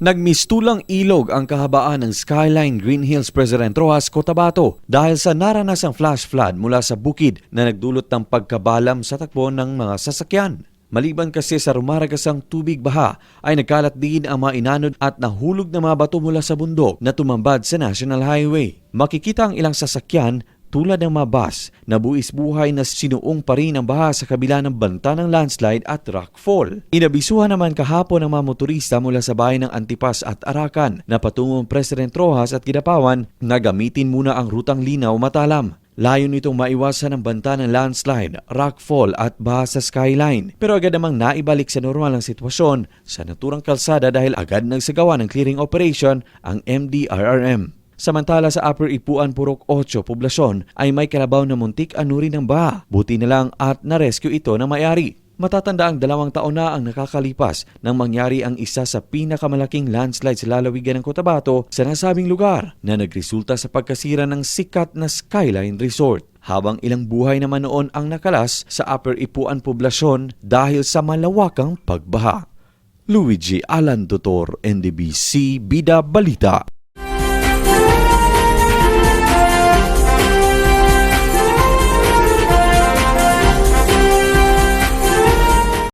Nagmistulang ilog ang kahabaan ng Skyline Green Hills President Rojas, Cotabato dahil sa naranasang flash flood mula sa bukid na nagdulot ng pagkabalam sa takbo ng mga sasakyan. Maliban kasi sa rumaragasang tubig baha, ay nagkalat din ang mga inanod at nahulog na mga bato mula sa bundok na tumambad sa National Highway. Makikita ang ilang sasakyan tulad ng mga bus na buwis buhay na sinuong pa rin ang baha sa kabila ng banta ng landslide at rockfall. Inabisuhan naman kahapon ng mga motorista mula sa bayan ng Antipas at Arakan na patungong President Rojas at Kidapawan na gamitin muna ang rutang linaw matalam. Layo nitong maiwasan ang banta ng landslide, rockfall at baha sa skyline. Pero agad namang naibalik sa normal ang sitwasyon sa naturang kalsada dahil agad nagsagawa ng clearing operation ang MDRRM. Samantala sa Upper Ipuan Purok 8 poblasyon ay may kalabaw na muntik anuri ng baha. Buti na lang at na-rescue ito na mayari. Matatanda ang dalawang taon na ang nakakalipas nang mangyari ang isa sa pinakamalaking landslide sa lalawigan ng Cotabato sa nasabing lugar na nagresulta sa pagkasira ng sikat na Skyline Resort. Habang ilang buhay naman noon ang nakalas sa Upper Ipuan poblasyon dahil sa malawakang pagbaha. Luigi Alan Tutor, NDBC Bida Balita.